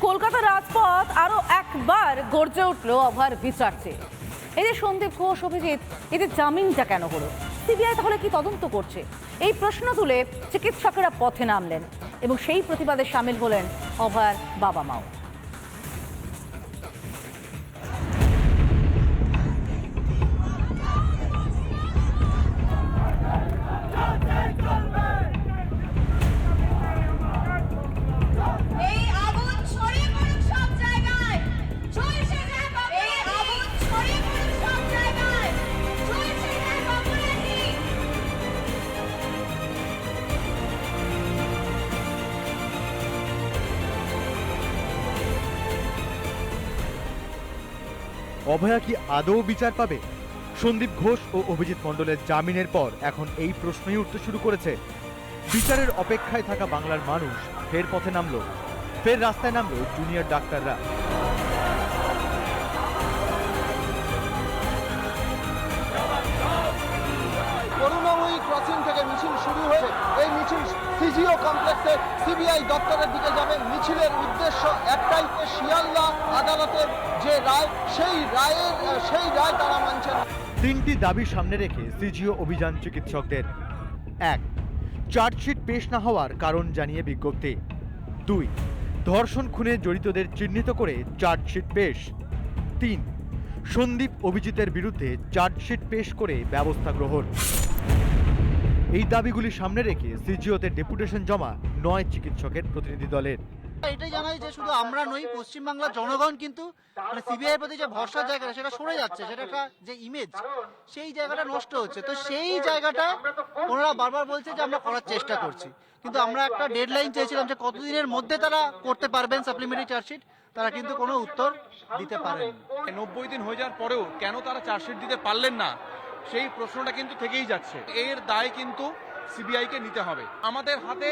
কলকাতা রাজপথ আরও একবার গর্জে উঠল অভার বিচার এই যে সন্দীপ ঘোষ, অভিজিৎ এদের জামিনটা কেন হলো? সিবিআই তাহলে কি তদন্ত করছে? এই প্রশ্ন তুলে চিকিৎসকেরা পথে নামলেন এবং সেই প্রতিবাদে সামিল হলেন অভার বাবা মাও অভয়া কি আদৌ বিচার পাবে? সন্দীপ ঘোষ ও অভিজিৎ মণ্ডলের জামিনের পর এখন এই প্রশ্নই উঠতে শুরু করেছে। বিচারের অপেক্ষায় থাকা বাংলার মানুষ ফের পথে নামল। ফের রাস্তায় নামল জুনিয়র ডাক্তাররা। সিজিও কমপ্লেক্সে সিবিআই দপ্তরের দিকে যাবে। মিছিলের উদ্দেশ্য একটাই শিয়ালদা আদালতের যে রায়, সেই রায়ের, সেই রায় তারা মানছে না। তিনটি দাবি সামনে রেখে সিজিও অভিযান চিকিৎসকদের। এক, চার্জশিট পেশ না হওয়ার কারণ জানিয়ে বিজ্ঞপ্তি। দুই, ধর্ষণ খুনে জড়িতদের চিহ্নিত করে চার্জশিট পেশ। তিন, সন্দীপ অভিজিতের বিরুদ্ধে চার্জশিট পেশ করে ব্যবস্থা গ্রহণ। এই দাবিগুলি সামনে রেখে সিজিওতে ডেপুটেশন জমা নয় চিকিৎসকের প্রতিনিধি দলের। এটাই জানাই যে শুধু আমরা নই পশ্চিমবাংলার জনগণ কিন্তু মানে সিবিআই প্রতি যে ভরসার জায়গাটা সেটা সরে যাচ্ছে সেটা একটা যে ইমেজ সেই জায়গাটা নষ্ট হচ্ছে। তো সেই জায়গাটা ওনারা বারবার বলছে যে আমরা করার চেষ্টা করছি। কিন্তু আমরা একটা ডেডলাইন চেয়েছিলাম যে কতদিনের মধ্যে তারা করতে পারবেন সাপ্লিমেন্টারি চার্জশিট তারা কিন্তু কোনো উত্তর দিতে পারেন নব্বই দিন হয়ে যাওয়ার পরেও কেন তারা চার্জশিট দিতে পারলেন না? সেই প্রশ্নটা কিন্তু থেকেই যাচ্ছে। এর দায় কিন্তু সিবিআইকে নিতে হবে। আমাদের হাতে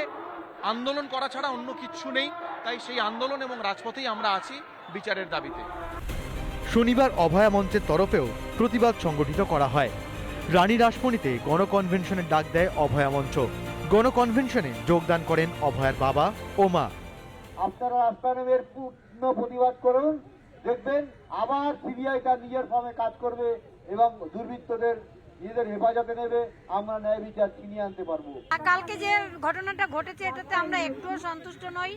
আন্দোলন করা ছাড়া অন্য কিচ্ছু নেই তাই সেই আন্দোলন এবং রাজপথেই আমরা আছি বিচারের দাবিতে। শনিবার অভয়া মঞ্চের তরফেও প্রতিবাদ সংগঠিত করা হয়। রানী রাসমণিতে গণকনভেনশনের ডাক দেয় অভয়া মঞ্চ। গণকনভেনশনে যোগদান করেন অভয়ার বাবা ও মা। আপনারা রাস্তানামের পূর্ণ প্রতিবাদ করুন। দেখবেন আবার সিবিআই তার নিজের ফর্মে কাজ করবে। এবং দুর্বৃত্তদের নিজেদের হেফাজতে নেবে আমরা ন্যায় বিচার ছিনিয়ে আনতে পারব। কালকে যে ঘটনাটা ঘটেছে এটাতে আমরা একটুও সন্তুষ্ট নই।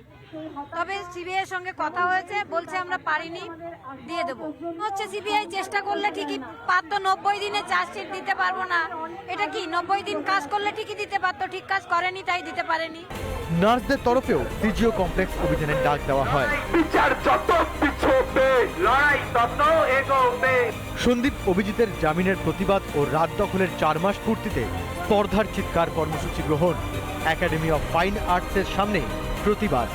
তবে সিবিআই সঙ্গে কথা হয়েছে বলছে আমরা পারিনি দিয়ে দেবো। হচ্ছে সিবিআই চেষ্টা করলে ঠিকই পারতো নব্বই দিনে চার্জশিট দিতে পারব না। এটা কি নব্বই দিন কাজ করলে ঠিকই দিতে পারতো ঠিক কাজ করেনি তাই দিতে পারেনি? নার্সদের তরফেও সিজিও কমপ্লেক্স অভিযানের ডাক দেওয়া হয়। সন্দীপ অভিজিতের জামিনের প্রতিবাদ ও রাত দখলের চার মাস পূর্তিতে স্পর্ধার চিৎকার কর্মসূচি গ্রহণ। একাডেমি অফ ফাইন আর্টসের সামনে প্রতিবাদ।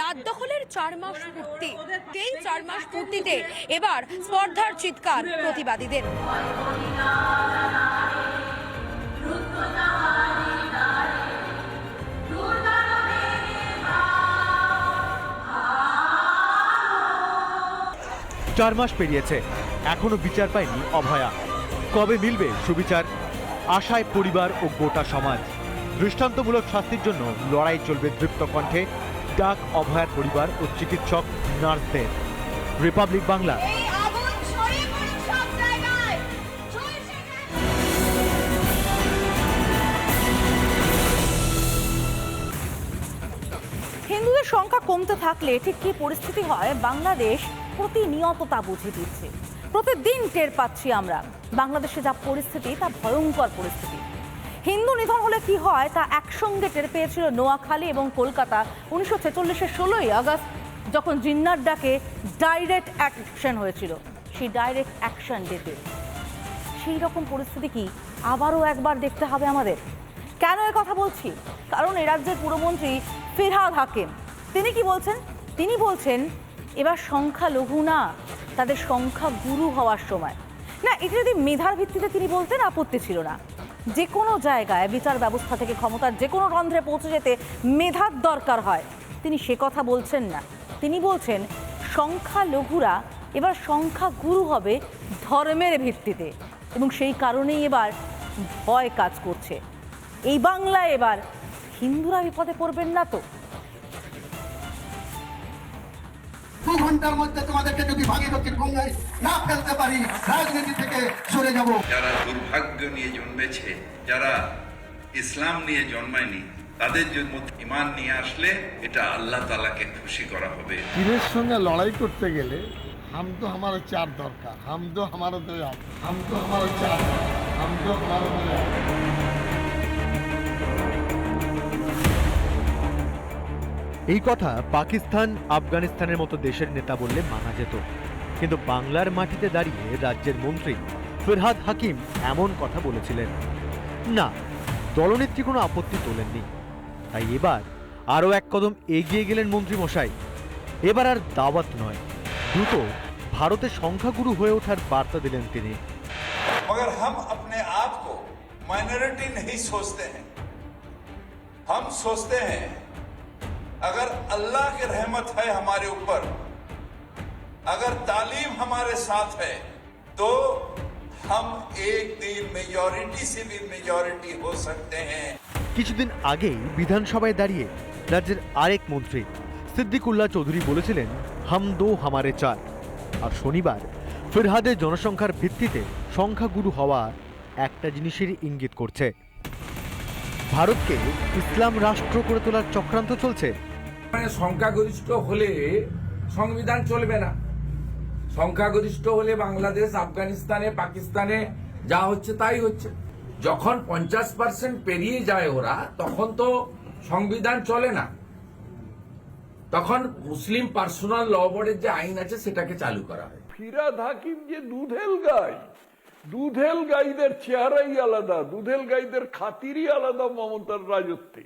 রাত দখলের চার মাস পূর্তি সেই চার মাস পূর্তিতে এবার স্পর্ধার চিৎকার প্রতিবাদীদের। চার মাস পেরিয়েছে। এখনও বিচার পায়নি অভয়া। কবে মিলবে সুবিচার? আশায় পরিবার ও গোটা সমাজ। দৃষ্টান্তমূলক শাস্তির জন্য লড়াই চলবে দৃপ্ত কণ্ঠে ডাক অভয়ার পরিবার ও চিকিৎসক নার্সদের। রিপাবলিক বাংলা। হিন্দুদের সংখ্যা কমতে থাকলে ঠিক কী পরিস্থিতি হয়? বাংলাদেশ প্রতিনিয়ত তা বুঝিয়ে দিচ্ছে। প্রতিদিন টের পাচ্ছি আমরা। বাংলাদেশে যা পরিস্থিতি, তা ভয়ঙ্কর পরিস্থিতি। হিন্দু নিধন হলে কি হয়, তা একসঙ্গে টের পেয়েছিল নোয়াখালী এবং কলকাতা উনিশশো ছেচল্লিশের ষোলোই আগস্ট, যখন জিন্নার ডাকে ডাইরেক্ট অ্যাকশন হয়েছিল। সেই ডাইরেক্ট অ্যাকশন ডেতে সেই রকম পরিস্থিতি কি আবারও একবার দেখতে হবে আমাদের? কেন এ কথা বলছি? কারণ এ রাজ্যের পুরমন্ত্রী ফিরহাদ হাকিম, তিনি কি বলছেন? তিনি বলছেন এবার সংখ্যা লঘু না, তাদের সংখ্যা গুরু হওয়ার সময়। না, এটা যদি মেধার ভিত্তিতে তিনি বলতেন, আপত্তি ছিল না। যে কোনো জায়গায় বিচার ব্যবস্থা থেকে ক্ষমতার যে কোনো রন্ধ্রে পৌঁছে যেতে মেধার দরকার হয়। তিনি সে কথা বলছেন না। তিনি বলছেন, সংখ্যা লঘুরা এবার সংখ্যা গুরু হবে ধর্মের ভিত্তিতে। এবং সেই কারণেই এবার ভয় কাজ করছে। এই বাংলায় এবার হিন্দুরা বিপদে পড়বেন না তো? ঘণ্টার মধ্যে তোমাদেরকে যদি ভাঙি দক্ষিণ গঙ্গায় না ফেলতে পারি রাজনীতি থেকে সরে যাব। যারা দুর্ভাগ্য নিয়ে জন্মেছে যারা ইসলাম নিয়ে জন্মায়নি তাদের জন্য ইমান নিয়ে আসলে এটা আল্লাহ তালাকে খুশি করা হবে। পীরের সঙ্গে লড়াই করতে গেলে হাম তো আমার চার দরকার হাম তো আমার দয়া হাম তো আমার চার হাম তো আমার দয়াল এই কথা পাকিস্তান আফগানিস্তানের মতো দেশের নেতা বললে মানা যেত কিন্তু বাংলার মাটিতে দাঁড়িয়ে রাজ্যের মন্ত্রী ফিরহাদ হাকিম এমন কথা বলেছিলেন না দলনেত্রী কোনো আপত্তি তোলেননি তাই এবার আরও এক কদম এগিয়ে গেলেন মন্ত্রী মশাই এবার আর দাওয়াত নয় দ্রুত ভারতের সংখ্যাগুরু হয়ে ওঠার বার্তা দিলেন তিনি मगर हम अपने आप को माइनॉरिटी नहीं सोचते हैं हम सोचते हैं अगर अल्लाह की रहमत है हमारे ऊपर अगर तालीम हमारे साथ है तो हम एक दिन मेजॉरिटी से भी मेजॉरिटी हो सकते हैं কিছুদিন আগেই বিধানসভায় দাঁড়িয়ে রাজ্যের আরেক মন্ত্রী সিদ্দিকুল্লাহ চৌধুরী বলেছিলেন হাম দো হামারে চার আর শনিবার ফিরহাদের জনসংখ্যার ভিত্তিতে সংখ্যাগুরু হওয়া একটা জিনিসের ইঙ্গিত করছে ভারতকে ইসলাম রাষ্ট্র করে তোলার চক্রান্ত চলছে মানে সংখ্যাগরিষ্ঠ হলে সংবিধান চলবে না। সংখ্যাগরিষ্ঠ হলে বাংলাদেশ, আফগানিস্তানে, পাকিস্তানে যা হচ্ছে তাই হচ্ছে। যখন পঞ্চাশ পার্সেন্ট পেরিয়ে যায় ওরা, তখন তো সংবিধান চলে না। তখন মুসলিম পার্সোনাল ল বোর্ডের যে আইন আছে, সেটাকে চালু করা হয়। ফিরাদ হাকিম যে দুধেল গাই, দুধেল গাইদের চেহারাই আলাদা, দুধেল গাইদের খাতিরই আলাদা মমতার রাজত্বে।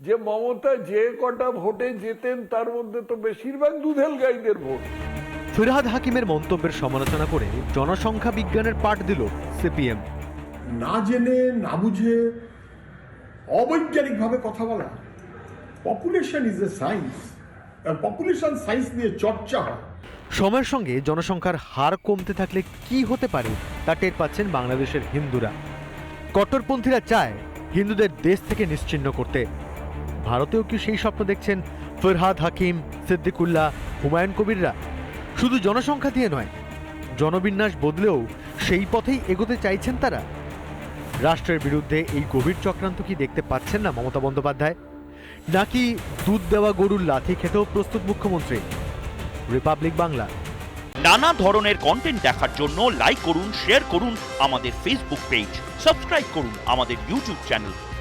যে মমতা যে কটা ভোটে যেতেন তার মধ্যে তো বেশিরভাগ দুধেল গাইদের ভোট। ফিরহাদ হাকিমের মন্তব্যের সমালোচনা করে জনসংখ্যা বিজ্ঞানের পাঠ দিল সিপিএম। না জেনে না বুঝে অবৈজ্ঞানিকভাবে কথা বলা। Population is a science population science নিয়ে চর্চা হয়। সময়ের সঙ্গে জনসংখ্যার হার কমতে থাকলে কি হতে পারে তা টের পাচ্ছেন বাংলাদেশের হিন্দুরা। কট্টরপন্থীরা চায় হিন্দুদের দেশ থেকে নিশ্চিহ্ন করতে। ভারতেও কি সেই স্বপ্ন দেখছেন ফরহাদ হাকিম, সিদ্দিকুল্লাহ, হুমায়ুন কবিররা? শুধু জনসংখ্যা দিয়ে নয়, জনবিন্যাস বদলেও সেই পথেই এগোতে চাইছেন তারা। রাষ্ট্রের বিরুদ্ধে এই গভীর চক্রান্ত কি দেখতে পাচ্ছেন না মমতা বন্দ্যোপাধ্যায়? নাকি দুধ দেওয়া গরুর লাথি খেতেও প্রস্তুত মুখ্যমন্ত্রী? রিপাবলিক বাংলা। নানা ধরনের কন্টেন্ট দেখার জন্য লাইক করুন শেয়ার করুন আমাদের ফেসবুক পেজ সাবস্ক্রাইব করুন আমাদের ইউটিউব চ্যানেল